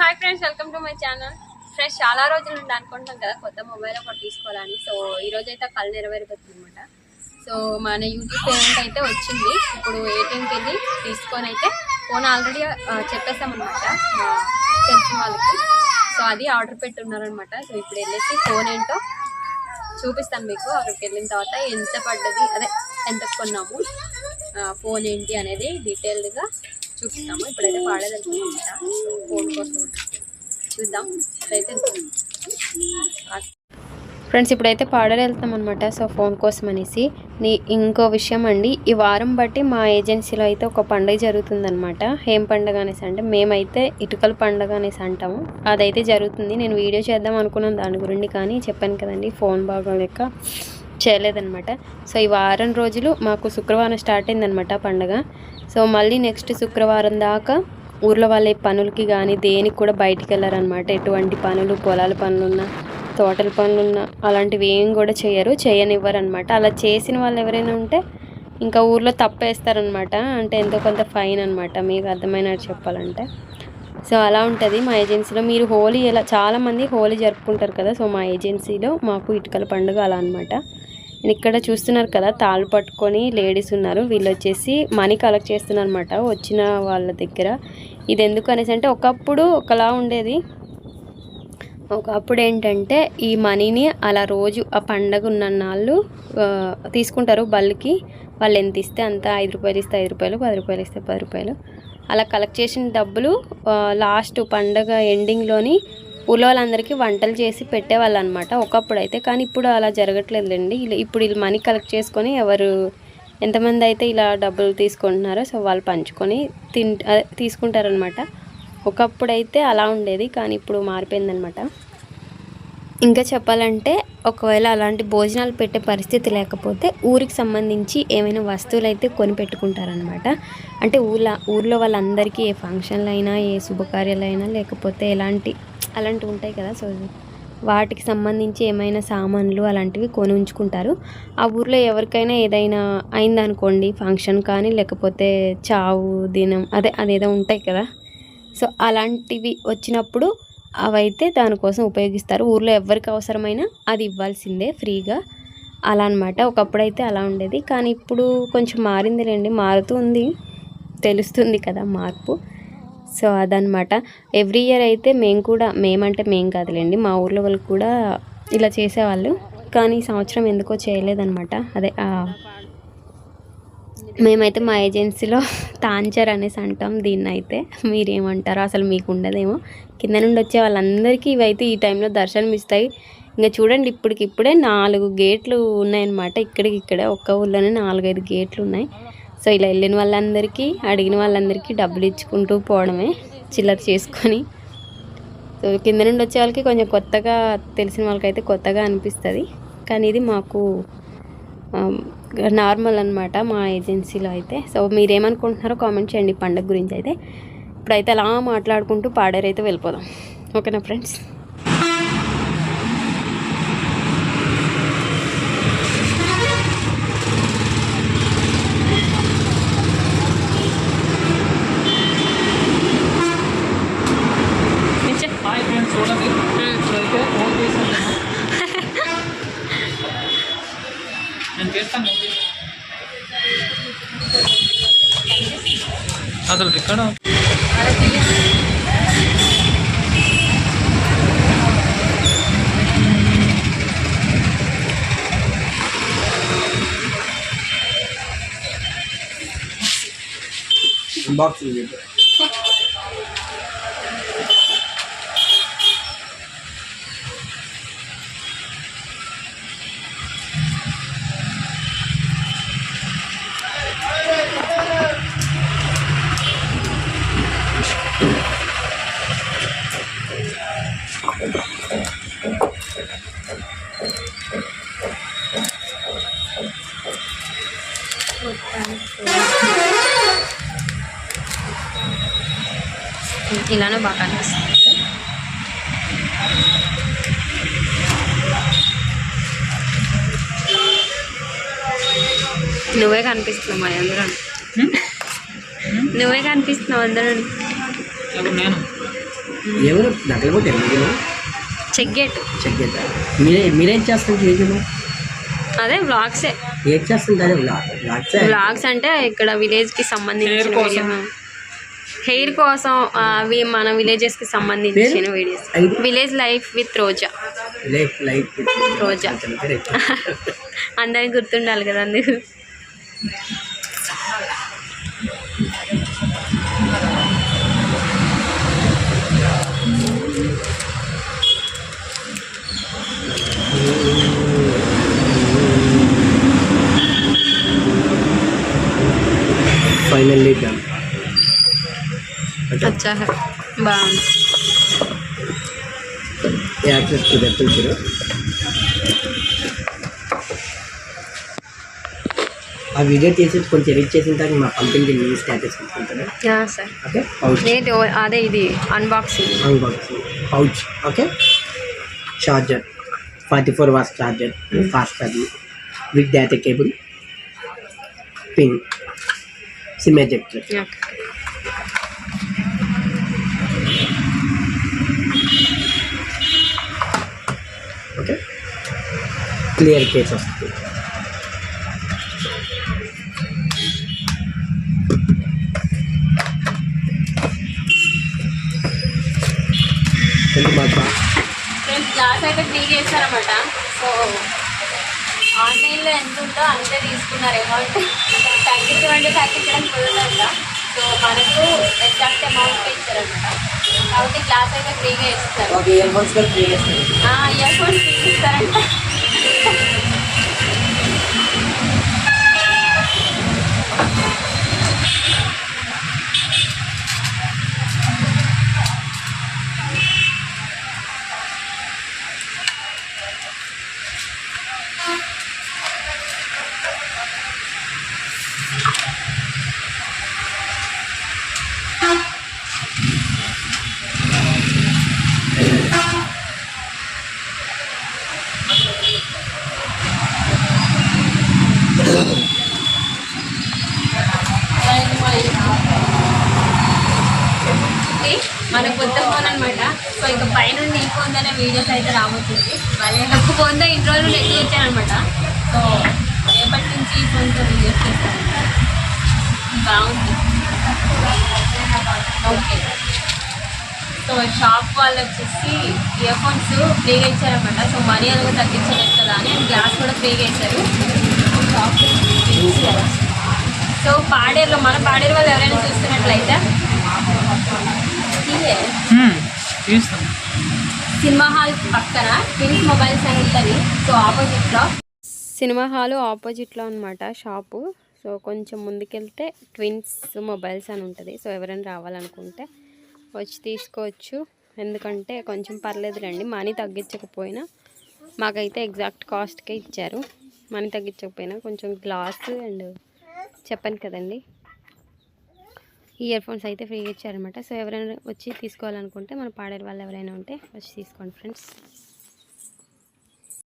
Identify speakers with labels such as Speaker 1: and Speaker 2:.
Speaker 1: Hi friends welcome to my channel. Friends చాలా రోజుల నుండి అనుకుంటున్నాం కదా కొత్త మొబైల్ ఒకటి తీసుకోవాలని. సో ఈ రోజు అయితే కళ్ళు నెరవేరిపోతుంది అనమాట సో మన యూట్యూబ్ పేమెంట్ అయితే వచ్చింది. ఇప్పుడు ఏటీఎంకి వెళ్ళి తీసుకొని అయితే ఫోన్ ఆల్రెడీ చెప్పేసామన్నమాట మా తెలిసిన వాళ్ళకి. సో అది ఆర్డర్ పెట్టున్నారనమాట సో ఇప్పుడు వెళ్ళేసి ఫోన్ ఏంటో చూపిస్తాను మీకు. అక్కడికి వెళ్ళిన తర్వాత ఎంత పడ్డది అదే ఎంత కొన్నాము ఫోన్ ఏంటి అనేది డీటెయిల్డ్గా చూపిస్తాము ఇప్పుడైతే పాడేదనుకుంటా ఫోన్ కోసం చూద్దాం. ఇప్పుడైతే ఫ్రెండ్స్ ఇప్పుడైతే పాడలు వెళ్తాం అనమాట సో ఫోన్ కోసం అనేసి. నీ ఇంకో విషయం అండి. ఈ వారం బట్టి మా ఏజెన్సీలో అయితే ఒక పండుగ జరుగుతుందన్నమాట. ఏం పండుగ అనేసి అంటే మేమైతే ఇటుకల పండుగ అనేసి అంటాము. అదైతే జరుగుతుంది. నేను వీడియో చేద్దాం అనుకున్నాను దాని గురించి కానీ చెప్పాను కదండి ఫోన్ బాగోలేక. చేయలేదన్నమాట. సో ఈ వారం రోజులు మాకు శుక్రవారం స్టార్ట్ అయిందనమాట పండగ. సో మళ్ళీ నెక్స్ట్ శుక్రవారం దాకా ఊర్లో వాళ్ళ పనులకి కానీ దేనికి కూడా బయటికి వెళ్ళారనమాట ఎటువంటి పనులు పొలాల పనులున్నా తోటల పనులున్నా అలాంటివి ఏం కూడా చేయరు చేయనివ్వరనమాట అలా చేసిన వాళ్ళు ఎవరైనా ఉంటే ఇంకా ఊర్లో తప్పేస్తారనమాట అంటే ఎంతో కొంత ఫైన్ అనమాట మీకు అర్థమైనట్టు చెప్పాలంటే. సో అలా ఉంటుంది. మా ఏజెన్సీలో మీరు హోలీ ఎలా చాలామంది హోలీ జరుపుకుంటారు కదా సో మా ఏజెన్సీలో మాకు ఇటుకల పండుగ అలా అనమాట ఇక్కడ చూస్తున్నారు కదా తాళ్ళు పట్టుకొని లేడీస్ ఉన్నారు. వీళ్ళు వచ్చేసి మనీ కలెక్ట్ చేస్తున్నారు అనమాట వచ్చిన వాళ్ళ దగ్గర. ఇది ఎందుకు అనేసి అంటే ఒకప్పుడు ఒకలా ఉండేది. ఒకప్పుడు ఏంటంటే ఈ మనీని అలా రోజు ఆ పండగ ఉన్న నాళ్ళు తీసుకుంటారు బల్కి వాళ్ళు ఎంత ఇస్తే అంత ఐదు రూపాయలు ఇస్తే ఐదు రూపాయలు పది రూపాయలు ఇస్తే పది రూపాయలు. అలా కలెక్ట్ చేసిన డబ్బులు లాస్ట్ పండగ ఎండింగ్లోని ఊళ్ళో వాళ్ళందరికీ వంటలు చేసి పెట్టేవాళ్ళు అనమాట ఒకప్పుడు అయితే కానీ ఇప్పుడు అలా జరగట్లేదులేండి. ఇప్పుడు వీళ్ళు మనీ కలెక్ట్ చేసుకొని ఎవరు ఎంతమంది అయితే ఇలా డబ్బులు తీసుకుంటున్నారో సో వాళ్ళు పంచుకొని తిన్ తీసుకుంటారనమాట. ఒకప్పుడు అయితే అలా ఉండేది కానీ ఇప్పుడు మారిపోయిందనమాట. ఇంకా చెప్పాలంటే ఒకవేళ అలాంటి భోజనాలు పెట్టే పరిస్థితి లేకపోతే ఊరికి సంబంధించి ఏమైనా వస్తువులు అయితే కొని పెట్టుకుంటారనమాట. అంటే ఊళ్ళో ఊర్లో వాళ్ళందరికీ ఏ ఫంక్షన్లు అయినా ఏ శుభకార్యాలైనా లేకపోతే ఎలాంటి అలాంటివి ఉంటాయి కదా. సో వాటికి సంబంధించి ఏమైనా సామాన్లు అలాంటివి కొని ఉంచుకుంటారు. ఆ ఊర్లో ఎవరికైనా ఏదైనా అయిందనుకోండి ఫంక్షన్ కానీ లేకపోతే చావు దినం అదే అదేదో ఉంటాయి కదా. సో అలాంటివి వచ్చినప్పుడు అవైతే దానికోసం ఉపయోగిస్తారు. ఊర్లో ఎవరికి అవసరమైనా అది ఇవ్వాల్సిందే ఫ్రీగా. అలా అనమాట ఒకప్పుడు అయితే అలా ఉండేది. కానీ ఇప్పుడు కొంచెం మారిందిలేండి. మారుతూ ఉంది. తెలుస్తుంది కదా మార్పు. సో అదనమాట ఎవ్రీ ఇయర్ అయితే మేము కూడా మేమంటే మేం కాదులేండి మా ఊర్లో వాళ్ళు కూడా ఇలా చేసేవాళ్ళు. కానీ ఈ సంవత్సరం ఎందుకో చేయలేదనమాట అదే మేమైతే మా ఏజెన్సీలో తాంచర్ అనేసి అంటాం దీన్ని అయితే మీరేమంటారో అసలు మీకు ఉండదేమో కింద నుండి వచ్చే వాళ్ళందరికీ ఇవైతే ఈ టైంలో దర్శనం ఇస్తాయి. ఇంకా చూడండి ఇప్పటికి ఇప్పుడే నాలుగు గేట్లు ఉన్నాయన్నమాట. ఇక్కడికి ఇక్కడే ఒక్క ఊళ్ళోనే నాలుగైదు గేట్లు ఉన్నాయి సో ఇలా వెళ్ళిన వాళ్ళందరికీ అడిగిన వాళ్ళందరికీ డబ్బులు ఇచ్చుకుంటూ పోవడమే చిల్లర చేసుకొని. సో కింద నుండి వచ్చే వాళ్ళకి కొంచెం కొత్తగా తెలిసిన వాళ్ళకైతే కొత్తగా అనిపిస్తుంది. కానీ ఇది మాకు నార్మల్ అన్నమాట మా ఏజెన్సీలో అయితే. సో మీరేమనుకుంటున్నారో కామెంట్ చేయండి ఈ పండగ గురించి అయితే. ఇప్పుడైతే అలా మాట్లాడుకుంటూ పాడేరైతే వెళ్ళిపోదాం. ఓకేనా ఫ్రెండ్స్
Speaker 2: హాయ్ ఫ్రెండ్స్ చూడండి ఇప్పుడైతే ఫోన్ చేశాను నేను చేస్తాను అసలు ఇక్కడ
Speaker 3: బాక్స్
Speaker 1: ఇలానే బాగా అనిపిస్తుంది నువ్వే కనిపిస్తున్నావు మరి అందరూ. నువ్వే కనిపిస్తున్నావు అందరూ.
Speaker 2: ఎవరు? నేను?
Speaker 3: ఎవరు? దగ్గర పోతే మీరు
Speaker 1: చెక్ గేట్.
Speaker 3: చెక్ మీరే మీరేం చేస్తుంటారు యూట్యూబ్
Speaker 1: అదే వ్లాగ్సే.
Speaker 3: ఏం చేస్తుంటారు? లాక్స్
Speaker 1: వ్లాగ్స్? అంటే ఇక్కడ విలేజ్కి సంబంధించిన. హెయిర్ కోసం అవి మన విలేజెస్కి సంబంధించిన? Videos? Village life with Roja Roja. అందరికి గుర్తుండాలి కదా అందుకు
Speaker 3: ఫైనల్లీ డన్
Speaker 1: అచ్చా. బాగుంది.
Speaker 3: యాక్సెస్ టు దట్ చూడు ఆ వీడియో చేసి కొంచెం ఎడిట్ చేసిన తర్వాత మా పంపించి మీ స్టేటస్ తీసుకుంటాను
Speaker 1: సార్.
Speaker 3: ఓకే? పౌచ్
Speaker 1: అదే ఇది unboxing
Speaker 3: unboxing pouch okay? Charger forty four watts charger fast charging with data cable pin sim ejector clear case వస్తుంది.
Speaker 1: గ్లాస్ అయితే ఫ్రీగా ఇస్తారన్నమాట సో ఆన్లైన్లో ఎంత ఉందో అంతే తీసుకున్నారు అమౌంట్. తగ్గించమంటే తగ్గించడం కుదరదంట. సో మనకు ఎగ్జాక్ట్ అమౌంట్ ఇచ్చారన్నమాట. కాబట్టి గ్లాస్ అయితే ఫ్రీగా ఇస్తారు.
Speaker 3: Earphones free
Speaker 1: earphones ఫ్రీగా ఇస్తారంట ఇది మన కొత్త ఫోన్ అనమాట సో ఇక పైనుండి ఈ వీడియోస్ అయితే రాబోతుంది. వాళ్ళే ఒక్క ఫోన్తో ఇన్ని రోజులు ఎక్కువ అనమాట సో రేపటి నుంచి ఫోన్తో వీడియోస్ చేస్తాను. బాగుంది. ఓకే. సో షాప్ వాళ్ళు వచ్చేసి ఇయర్ ఫోన్స్ ఫ్రీగా ఇచ్చారనమాట. సో మనీ అనేది తగ్గించలేదు కదా అని గ్లాస్ కూడా ఫ్రీగా ఇచ్చారు. షాప్ సో పాడేరులో మన పాడేరు వాళ్ళు ఎవరైనా చూస్తున్నట్లయితే hmm,
Speaker 2: ఇదే
Speaker 1: సినిమా హాల్ పక్కన ట్విన్స్ మొబైల్స్ అని ఉంటుంది సో ఆపోజిట్లో. సినిమా హాల్ ఆపోజిట్లో అనమాట షాపు. సో కొంచెం ముందుకెళ్తే ట్విన్స్ మొబైల్స్ అని ఉంటుంది. సో ఎవరైనా రావాలనుకుంటే వచ్చి తీసుకోవచ్చు. ఎందుకంటే కొంచెం పర్లేదులేండి మనీ తగ్గించకపోయినా మాకైతే ఎగ్జాక్ట్ కాస్ట్కే ఇచ్చారు. మనీ తగ్గించకపోయినా కొంచెం గ్లాస్ అండ్ చెప్పాను కదండి ఇయర్ ఫోన్స్ అయితే ఫ్రీగా ఇచ్చారనమాట. సో ఎవరైనా వచ్చి తీసుకోవాలనుకుంటే మన పాడేరు వాళ్ళు ఎవరైనా ఉంటే వచ్చి తీసుకోండి ఫ్రెండ్స్.